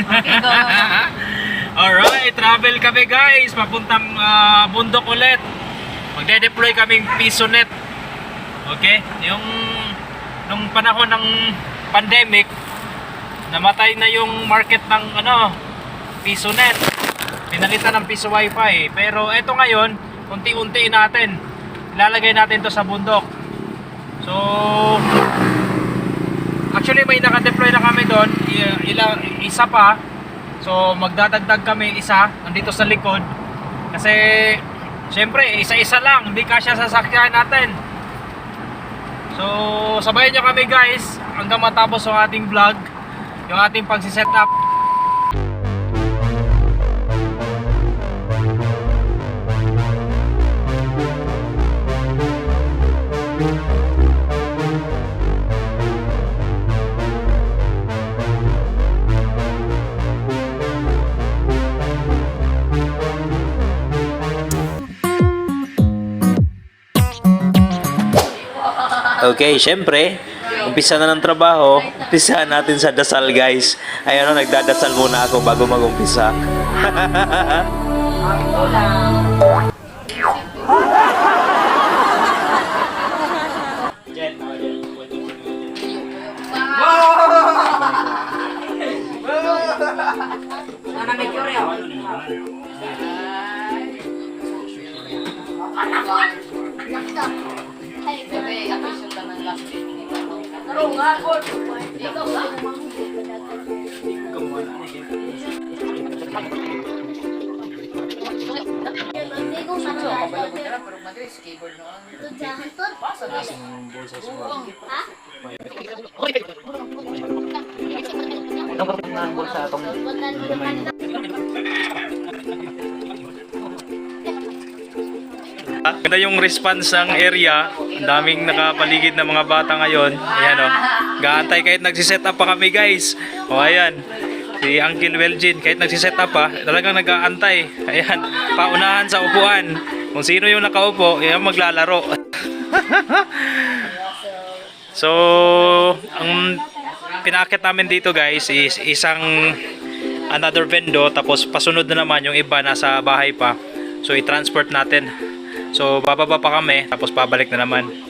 Okay, go. Alright, travel kami guys. Papuntang ah, bundok ulit. Magde-deploy kaming PisoNet. Okay? Yung nung panahon ng pandemic, namatay na yung market ng ano, PisoNet. Pinalitan ng Piso Wi-Fi. Pero eto ngayon, unti-unti natin. Ilalagay natin to sa bundok. So, actually may naka-deploy na kami doon. I- Ila, isa pa. So, magdadagdag kami isa nandito sa likod. Kasi, syempre, isa-isa lang. Hindi kasya sasakyan natin. So, sabayan nyo kami guys hanggang matapos ang ating vlog. Yung ating pagsiset Okay, syempre, umpisa na ng trabaho. Umpisa natin sa dasal, guys. Ay ano, nagdadasal muna ako bago mag-umpisa. Ganda yung response ng area. Daming nakapaligid na mga bata ngayon. Ayan o. Gaantay kahit nagsiset up pa kami guys. O ayan. Si Uncle Welgin, kahit nagsiset up pa, talagang nag-aantay. Ayan, paunahan sa upuan. Kung sino yung nakaupo, yan maglalaro. so, ang pinakit namin dito guys is isang another vendo tapos pasunod na naman yung iba nasa bahay pa. So, i-transport natin. So, bababa pa kami, tapos pabalik na naman.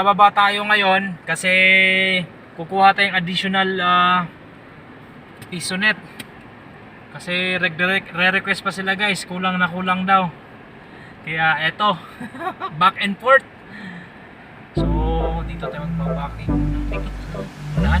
Bababa tayo ngayon kasi kukuha tayong additional uh, pisonet. Kasi re- re-request pa sila guys, kulang na kulang daw. Kaya eto, back and forth. So, dito tayo magbabacking. Dito, unahan.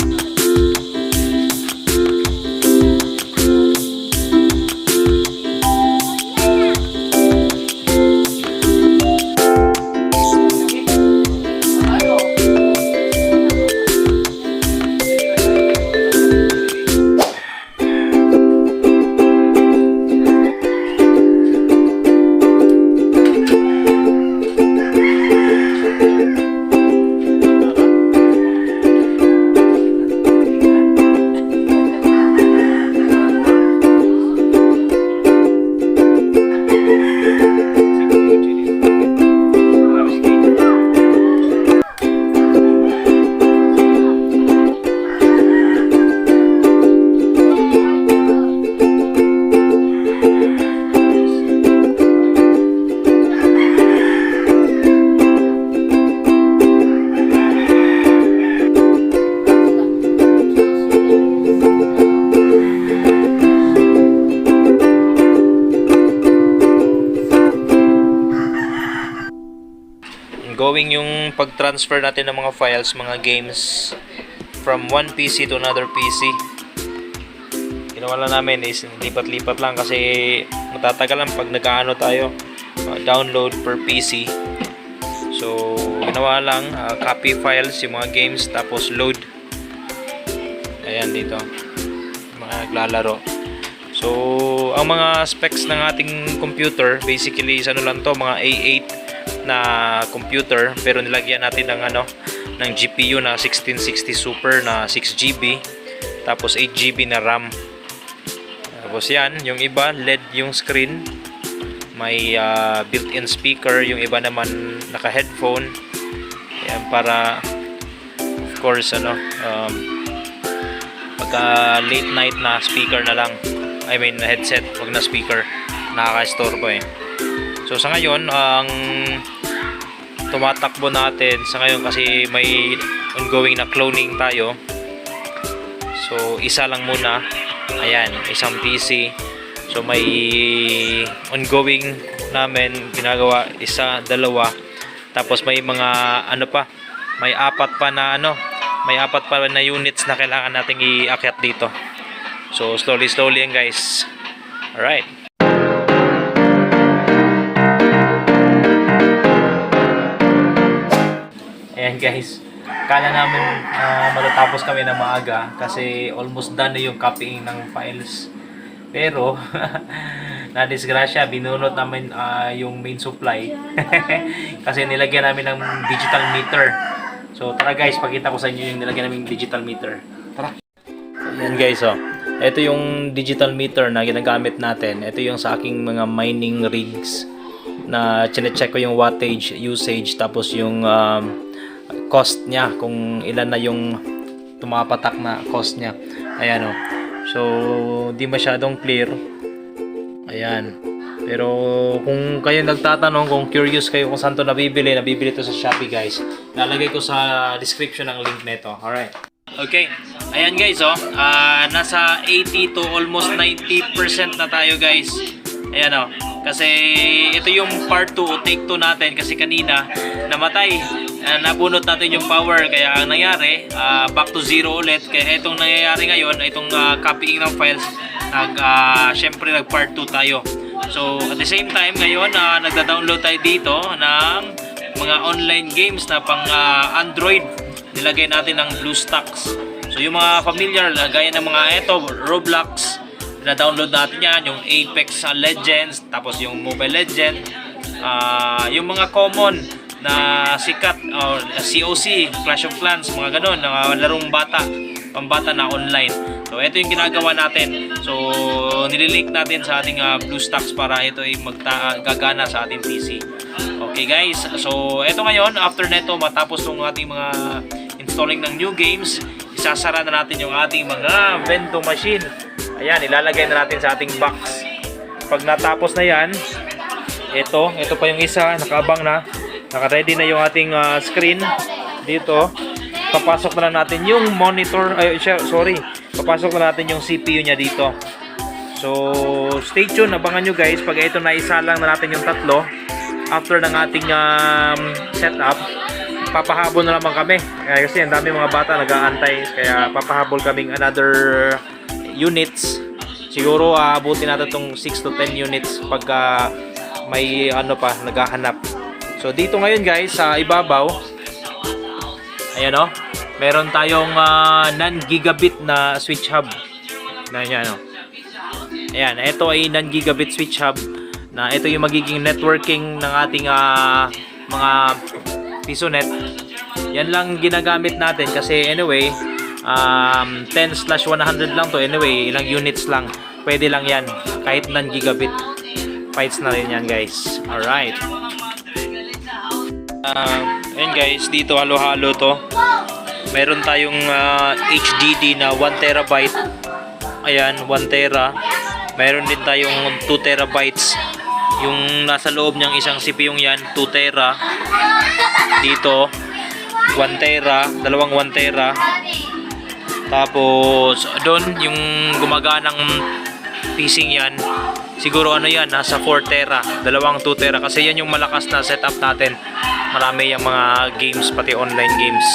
Going yung pag-transfer natin ng mga files, mga games from one PC to another PC. Ginawa lang namin is lipat-lipat lang kasi matatagal lang pag nag-ano tayo uh, download per PC. So, ginawa lang uh, copy files yung mga games tapos load. Ayan dito. Mga naglalaro. So, ang mga specs ng ating computer, basically is ano lang to, mga A8 na computer pero nilagyan natin ng ano ng GPU na 1660 Super na 6GB tapos 8GB na RAM. Tapos yan, yung iba LED yung screen. May ah, built-in speaker, yung iba naman naka-headphone. Yan para of course ano um, pagka late night na speaker na lang. I mean headset, wag na speaker. Nakaka-store eh. So sa ngayon, ang tumatakbo natin sa ngayon kasi may ongoing na cloning tayo. So isa lang muna. Ayan, isang PC. So may ongoing namin ginagawa isa, dalawa. Tapos may mga ano pa, may apat pa na ano, may apat pa na units na kailangan nating iakyat dito. So slowly slowly yan guys. Alright. Ayan guys, kala namin ah, matatapos kami ng maaga kasi almost done na yung copying ng files. Pero, na disgrasya, binunot namin ah, yung main supply kasi nilagyan namin ng digital meter. So tara guys, pakita ko sa inyo yung nilagyan namin digital meter. Tara. Ayan guys, oh. Ito yung digital meter na ginagamit natin. Ito yung sa aking mga mining rigs na chine-check ko yung wattage, usage, tapos yung um, cost niya, kung ilan na yung tumapatak na cost niya. Ayan o. So, di masyadong clear. Ayan. Pero kung kayo nagtatanong, kung curious kayo kung saan to nabibili, nabibili to sa Shopee guys. Lalagay ko sa description ng link nito. Alright. Okay. Ayan guys oh. Ah, nasa 80 to almost 90% na tayo guys. Ayan oh. Kasi ito yung part 2 o take 2 natin kasi kanina namatay. Ah, nabunot natin yung power kaya ang nangyari ah, back to zero ulit. Kaya itong nangyayari ngayon, itong ah, copying ng files nag ah, syempre nag part 2 tayo. So at the same time ngayon ah, nagda-download tayo dito ng mga online games na pang ah, Android nilagay natin ng BlueStacks. So yung mga familiar, na gaya ng mga eto, Roblox, na-download natin yan, yung Apex Legends, tapos yung Mobile Legend, ah, yung mga common na sikat, or COC, Clash of Clans, mga ganun, na larong bata, pambata na online. So ito yung ginagawa natin. So nililink natin sa ating ah, BlueStacks para ito ay magta gagana sa ating PC. Okay guys, so ito ngayon, after neto matapos ng ating mga installing ng new games, isasara na natin yung ating mga vento machine. Ayan, ilalagay na natin sa ating box. Pag natapos na yan, ito, ito pa yung isa, nakaabang na. Naka-ready na yung ating ah, screen dito. Papasok na lang natin yung monitor, ay sorry. Papasok na natin yung CPU niya dito. So, stay tuned. Abangan nyo guys. Pag ito na isa lang na natin yung tatlo, after ng ating um, setup, papahabol na naman kami. Kaya kasi ang dami mga bata nag-aantay. Kaya papahabol kaming another units. Siguro aabutin natin tong 6 to 10 units pagka may ano pa naghahanap. So dito ngayon guys sa ibabaw ayan o meron tayong ah, non-gigabit na switch hub. Na yan o ayan ito ay non-gigabit switch hub na ito yung magiging networking ng ating ah, mga PisoNet yan lang ginagamit natin kasi anyway um, 10 slash 100 lang to. Anyway ilang units lang. Pwede lang yan. Kahit non-gigabit. Fights na rin yan guys. Alright uh, ayun guys dito halo-halo to. Meron tayong ah, HDD na 1 terabyte. Ayan 1 tera. Meron din tayong 2 terabytes. Yung nasa loob niyang isang CPU yan 2 tera. Dito 1 tera dalawang 1 tera. Tapos, doon, yung gumaganang piecing yan, siguro ano yan, nasa 4 tera, dalawang 2 tera. Kasi yan yung malakas na setup natin. Marami yung mga games, pati online games.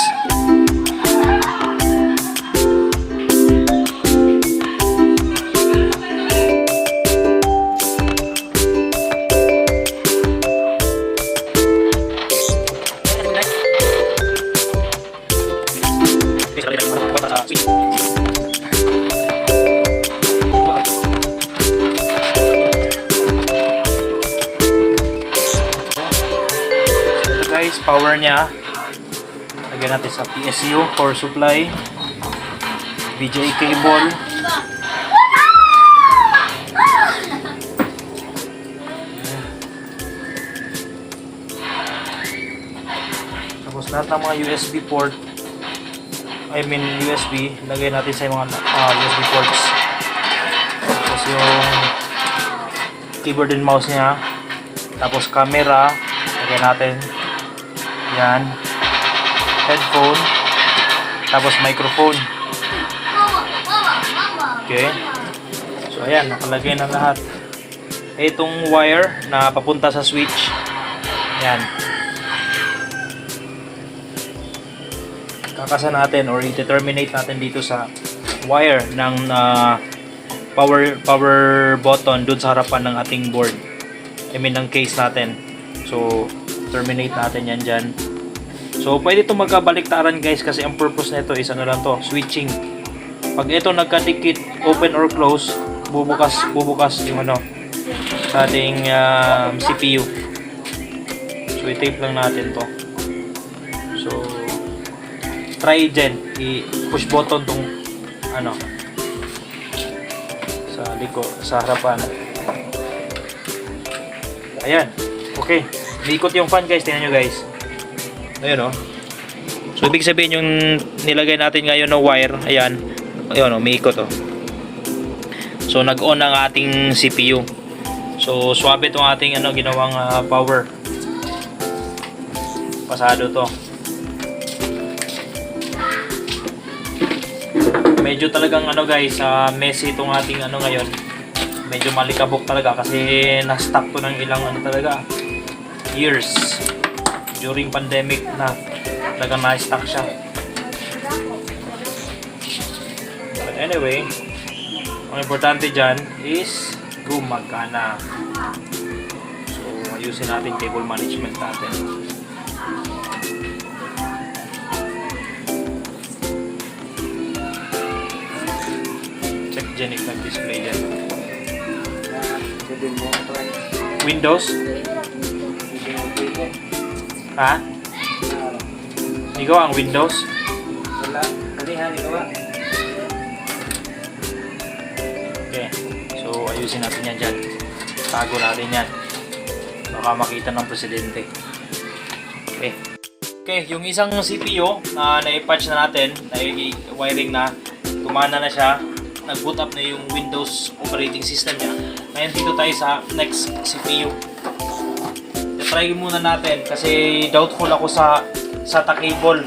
Guys, power niya. Lagyan natin sa PSU, power supply. VGA cable. Tapos lahat ng mga USB port I mean USB, lagay natin sa mga ah, USB ports. Tapos yung keyboard and mouse niya. Tapos camera, lagay natin. Yan. Headphone. Tapos microphone. Okay. So ayan, nakalagay na lahat. Itong wire na papunta sa switch. Yan. kakasa natin or i-determinate natin dito sa wire ng ah, power power button dun sa harapan ng ating board. I mean ng case natin. So terminate natin yan dyan. So pwede ito magkabaliktaran guys kasi ang purpose nito is ano lang to, switching. Pag ito nagkadikit, open or close, bubukas bubukas yung ano sa ating um, CPU. So i-tape lang natin to. So try dyan i-push button tong ano sa liko sa harapan ayan okay Niikot yung fan guys. Tingnan nyo guys. Ayun oh. So ibig sabihin yung nilagay natin ngayon na wire ayan. Ayun oh umiikot oh. So nag on ang ating CPU so swabe itong ating ano ginawang ah, power. Pasado to. Medyo talagang ano guys, ah, messy itong ating ano ngayon. Medyo malikabok talaga kasi na-stuck to ng ilang ano talaga years. During pandemic na talaga na-stuck siya. But anyway, ang importante dyan is gumagana. So, ayusin natin cable management natin. check dyan if nag-display dyan. Windows? Ha? Ikaw ang Windows? Wala. Kanihan, ikaw ba? Okay. So, ayusin natin yan dyan. Tago natin yan. Baka makita ng presidente. Okay. Okay, yung isang CPU na na-patch na natin, na-wiring na, gumana na siya, nag-boot up na yung Windows operating system niya. Ngayon dito tayo sa next CPU. Try muna natin kasi doubtful ako sa SATA cable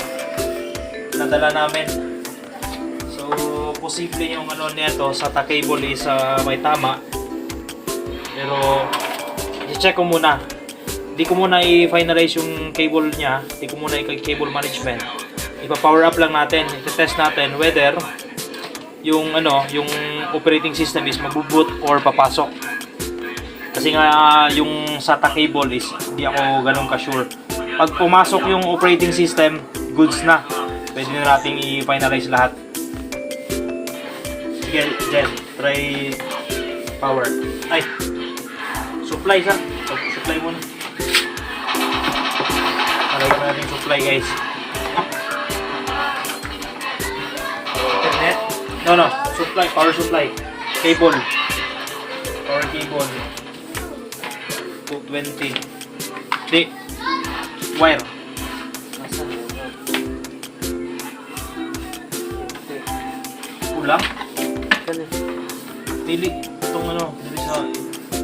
na dala namin. So, posible yung ano nito SATA cable is ah, may tama. Pero, i-check ko muna. Di ko muna i-finalize yung cable niya. Di ko muna i-cable management. Ipa-power up lang natin. I-test natin whether yung ano, yung operating system is mabuboot or papasok. Kasi nga yung SATA cable is hindi ako ganun ka-sure. Pag pumasok yung operating system, goods na. Pwede na nating i-finalize lahat. Sige, Jen, try power. Ay, supply sa. Supply muna. Malagyan natin yung supply guys. Internet? No, no. Supply, power supply. Cable. Power cable. 220. Di. Wire. Kulang? Dili. Itong ano, dili sa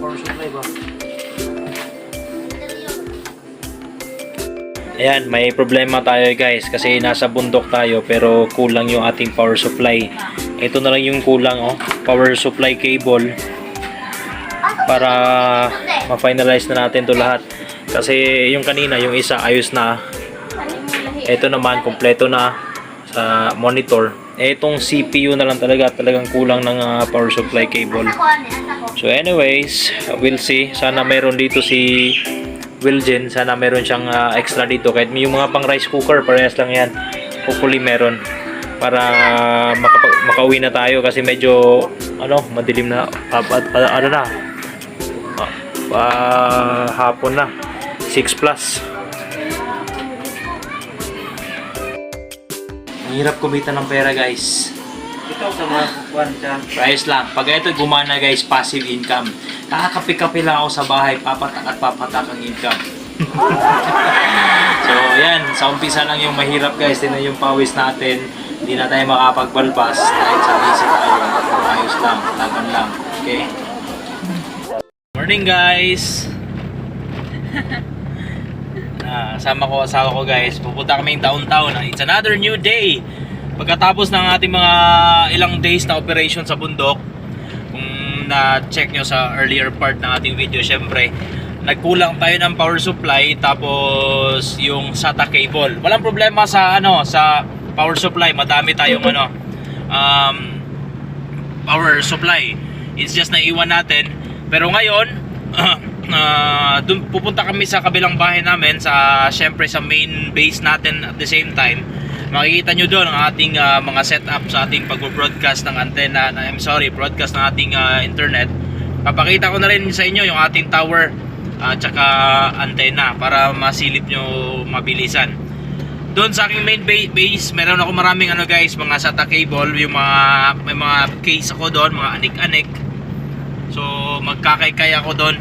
power supply ba? Ayan, may problema tayo guys kasi nasa bundok tayo pero kulang yung ating power supply. Ito na lang yung kulang oh, power supply cable para ma-finalize na natin to lahat. Kasi yung kanina, yung isa ayos na. Ito naman, kompleto na sa monitor. Etong CPU na lang talaga, talagang kulang ng ah, power supply cable. So anyways, we'll see. Sana meron dito si Wilgen. Sana meron siyang ah, extra dito. Kahit yung mga pang rice cooker, parehas lang yan. Hopefully meron. Para makauwi na tayo kasi medyo ano, madilim na. pa- ano na? Pa- hapon na. 6 plus. Ang hirap kumita ng pera guys. Ito sa mga kukuhan sa Price lang. Pag ito gumana guys, passive income. Nakakapi-kapi lang ako sa bahay, papatak at papatak ang income. so, yan. Sa umpisa lang yung mahirap guys. Tingnan yung pawis natin. Hindi na tayo makapagbalbas dahil sa busy tayo. Ayos lang. Laban lang. Okay? Morning guys! Ah, kasama ko asawa ko guys. Pupunta kaming downtown. It's another new day. Pagkatapos ng ating mga ilang days na operation sa bundok, kung na-check nyo sa earlier part ng ating video, syempre, nagkulang tayo ng power supply tapos yung SATA cable. Walang problema sa ano, sa power supply. Madami tayong ano, um, power supply. It's just naiwan natin. Pero ngayon, uh, pupunta kami sa kabilang bahay namin sa syempre sa main base natin at the same time. Makikita nyo doon ang ating uh, mga setup sa ating pag-broadcast ng antena, na- I'm sorry, broadcast ng ating uh, internet. Papakita ko na rin sa inyo yung ating tower at saka antena para masilip nyo mabilisan. Doon sa aking main ba- base, meron ako maraming ano guys, mga SATA cable, yung mga may mga case ako doon, mga anik-anik. Magkakaykay ako doon.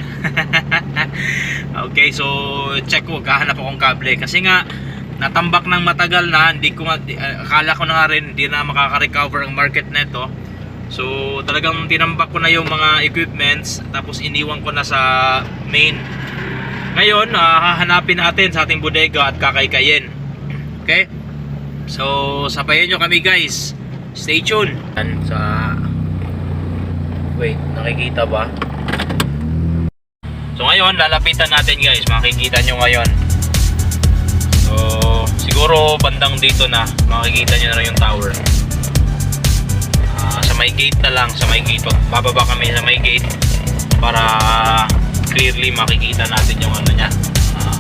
okay, so check ko, kahanap akong kable kasi nga natambak ng matagal na, hindi ko akala ko na rin hindi na makaka-recover ang market nito. So, talagang tinambak ko na yung mga equipments tapos iniwan ko na sa main. Ngayon, ah, hahanapin natin sa ating bodega at kakaykayin. Okay? So, sabayan nyo kami guys. Stay tuned. Sa Wait, nakikita ba? So ngayon, lalapitan natin guys. Makikita nyo ngayon. So, siguro bandang dito na. Makikita nyo na yung tower. Ah, sa may gate na lang. Sa may gate. Bababa kami sa may gate. Para clearly makikita natin yung ano niya. Ah,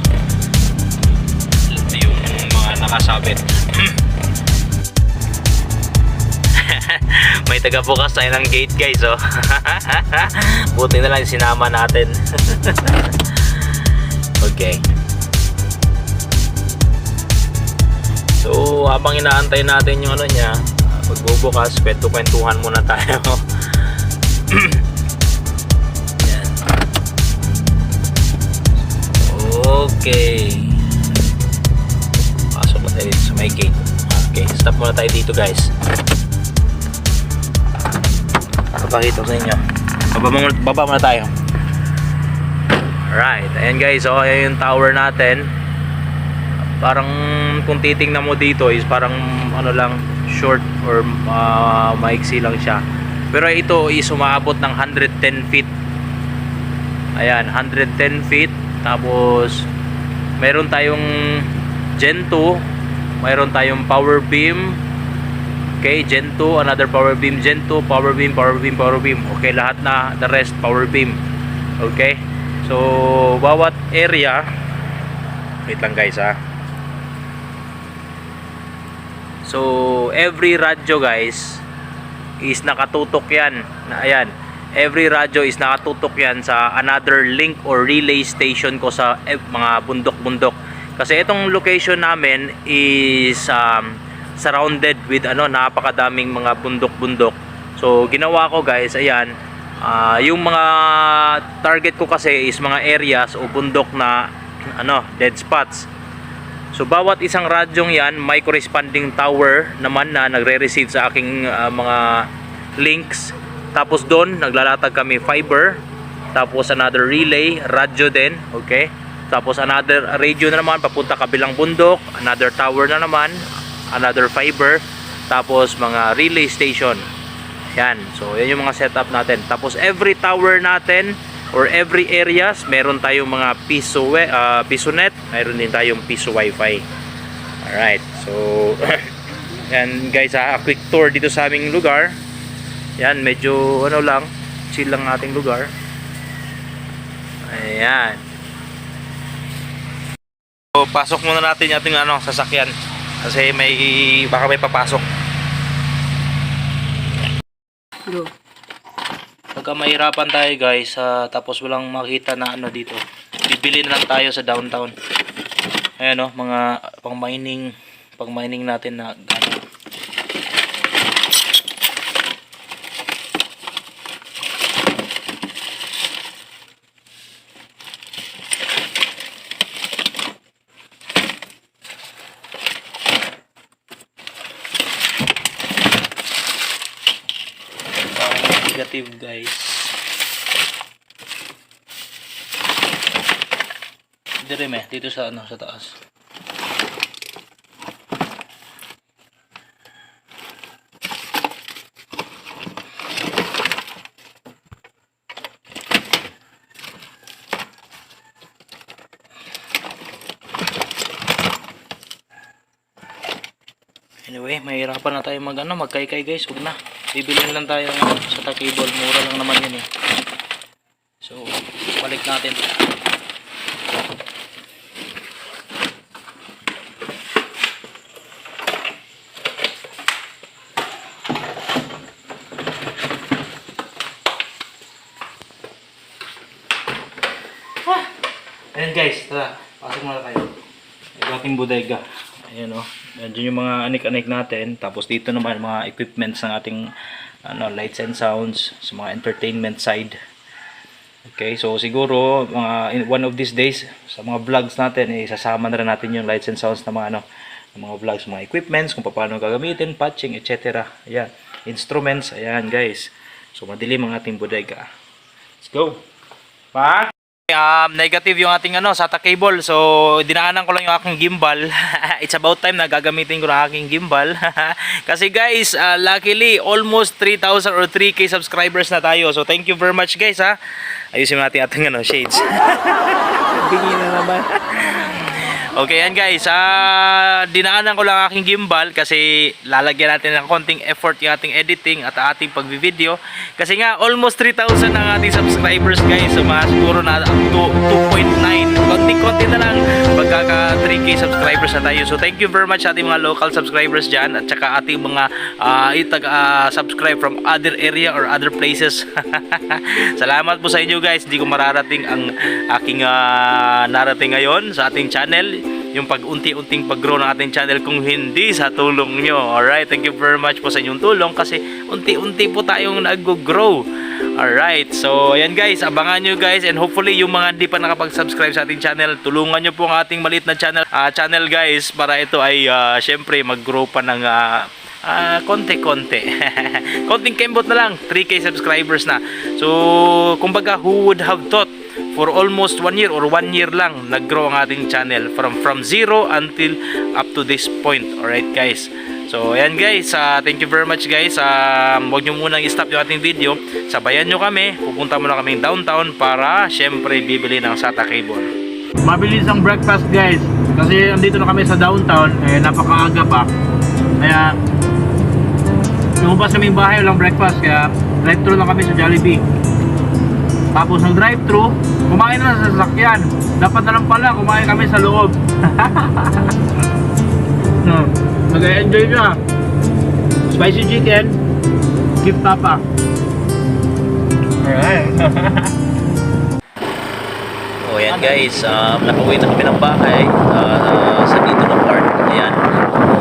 yung mga nakasabit. May taga bukas tayo ng gate guys oh. Buti na lang sinama natin. okay. So habang inaantay natin yung ano niya, pagbubukas, kwento-kwentuhan muna tayo. Okay. Pasok na tayo dito sa may gate. Okay, stop muna tayo dito guys papakita ko sa inyo. Baba muna, baba muna tayo. Alright ayan guys so ayan yung tower natin. Parang kung titingnan mo dito is parang ano lang short or uh, maiksi lang siya. Pero ito is umaabot ng 110 feet. Ayan 110 feet. Tapos meron tayong Gen 2 mayroon tayong power beam Okay, Gen 2, another power beam, Gen 2, power beam, power beam, power beam. Okay, lahat na, the rest, power beam. Okay? So, bawat area, wait lang guys ha. So, every radyo guys, is nakatutok yan. Ayan, every radyo is nakatutok yan sa another link or relay station ko sa eh, mga bundok-bundok. Kasi itong location namin is um, surrounded with ano napakadaming mga bundok-bundok. So ginawa ko guys, ayan, ah, yung mga target ko kasi is mga areas o bundok na ano, dead spots. So bawat isang radyong 'yan may corresponding tower naman na nagre-receive sa aking ah, mga links. Tapos doon naglalatag kami fiber, tapos another relay, radyo din, okay? Tapos another radio na naman papunta kabilang bundok, another tower na naman, another fiber, tapos mga relay station. Yan. So, yan yung mga setup natin. Tapos every tower natin or every areas, meron tayong mga piso ah, piso net, meron din tayong piso wifi. Alright. So, yan guys, ha, a quick tour dito sa aming lugar. Yan, medyo ano lang, chill lang ating lugar. Ayan. So, pasok muna natin yung ating ano, sasakyan. Kasi may, baka may papasok. Go. Pagka mahirapan tayo guys, ah, tapos walang makita na ano dito, bibili na lang tayo sa downtown. Ayan o, mga pang mining, pang mining natin na gamit. Negative guys. Dire me, dito sa ano, sa taas. Anyway, mahirapan na tayo mag ano, magkaykay guys, huwag na. Bibili lang tayo ng ano, sa takibol, mura lang naman yun eh. So, balik natin. Ayan guys, tara, pasok muna tayo. Ating bodega. Ayan o. Nandiyan yung mga anik-anik natin. Tapos dito naman mga equipments ng ating ano, lights and sounds sa mga entertainment side. Okay, so siguro mga in one of these days sa mga vlogs natin eh, isasama na rin natin yung lights and sounds na mga ano, ng mga vlogs, mga equipments, kung paano gagamitin, patching, etc. Ayan, instruments, ayan guys. So madilim ang ating bodega. Let's go. Pa? Um, negative yung ating ano, SATA cable. So, dinaanan ko lang yung aking gimbal. It's about time na gagamitin ko ang aking gimbal. Kasi guys, uh, luckily, almost 3,000 or 3K subscribers na tayo. So, thank you very much guys ha. Ayusin natin ating ano, shades. Bingi na naman. Okay yan guys, ah, dinaanan ko lang aking gimbal kasi lalagyan natin ng konting effort yung ating editing at ating pagbi-video. Kasi nga almost 3,000 ang ating subscribers guys. So mga siguro na up to 2.9. Konting-konti na lang pagkaka 3k subscribers na tayo. So thank you very much sa ating mga local subscribers dyan at saka ating mga ah, itag ah, subscribe from other area or other places. Salamat po sa inyo guys. Hindi ko mararating ang aking ah, narating ngayon sa ating channel yung pag-unti-unting pag-grow ng ating channel kung hindi sa tulong nyo. Alright, thank you very much po sa inyong tulong kasi unti-unti po tayong nag-grow. Alright, so ayan guys, abangan nyo guys and hopefully yung mga hindi pa nakapag-subscribe sa ating channel, tulungan nyo po ang ating maliit na channel, ah, channel guys para ito ay ah, syempre mag-grow pa ng ah, ah, konti-konti. Konting kembot na lang, 3k subscribers na. So, kumbaga, who would have thought for almost one year or one year lang nag-grow ang ating channel from from zero until up to this point. Alright guys. So ayan guys, ah, thank you very much guys. Um, huwag nyo munang i-stop yung ating video. Sabayan nyo kami. Pupunta muna kaming downtown para syempre bibili ng SATA cable. Mabilis ang breakfast guys. Kasi andito na kami sa downtown. Eh, napakaaga pa. Kaya, lumabas kami bahay, walang breakfast. Kaya, drive-thru lang kami sa Jollibee. Tapos ng drive-thru, kumain na sa sasakyan. Dapat na lang pala, kumain kami sa loob. no, Nag-enjoy siya. Spicy chicken, give papa. Alright. O yan guys, um, nakauwi na kami ng bahay ah, sa dito na part. Ayan,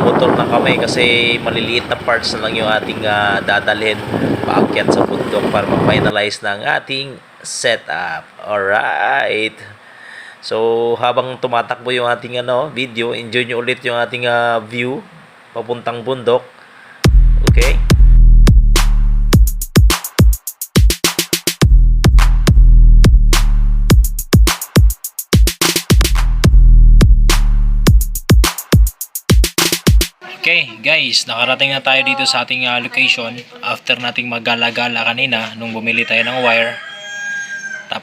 motor na kami kasi maliliit na parts na lang yung ating ah, dadalhin paakyat sa bundok para ma-finalize ng ating setup. Alright. So, habang tumatakbo yung ating ano, video, enjoy nyo ulit yung ating uh, view papuntang bundok. Okay? Okay guys, nakarating na tayo dito sa ating uh, location after nating magala-gala kanina nung bumili tayo ng wire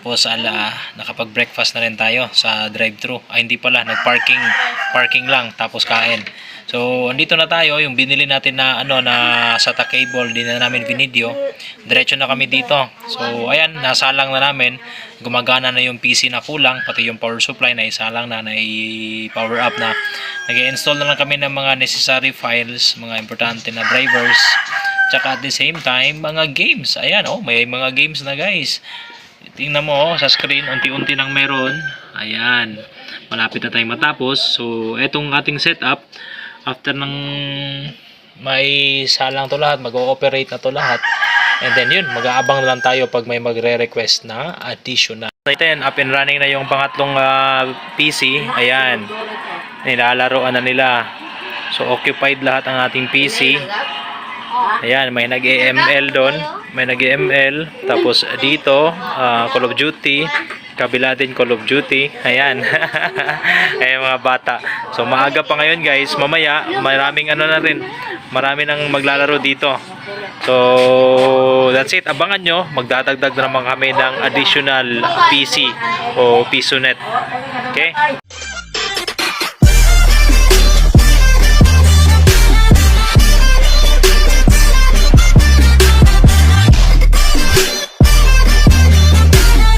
tapos ala, nakapag-breakfast na rin tayo sa drive-thru. Ay hindi pala, nag-parking parking lang tapos kain. So, andito na tayo, yung binili natin na ano na SATA cable, di na namin video. Diretso na kami dito. So, ayan, nasalang na namin. Gumagana na yung PC na kulang, pati yung power supply na isalang na, na power up na. Nag-install na lang kami ng mga necessary files, mga importante na drivers. Tsaka at the same time, mga games. Ayan, oh, may mga games na guys. Tingnan mo oh, sa screen, unti-unti nang meron. Ayan. Malapit na tayong matapos. So, etong ating setup, after ng may salang to lahat, mag-ooperate na to lahat. And then yun, mag-aabang lang tayo pag may magre-request na additional. Then, up and running na yung pangatlong ah, PC. Ayan. Nilalaroan na nila. So, occupied lahat ang ating PC. Ayan, may nag-EML doon. May nag-EML. Tapos dito, ah, Call of Duty. Kabila din Call of Duty. Ayan. Ayan mga bata. So maaga pa ngayon guys. Mamaya, maraming ano na rin. Marami nang maglalaro dito. So, that's it. Abangan nyo. Magdadagdag na naman kami ng additional PC o PisoNet. Okay?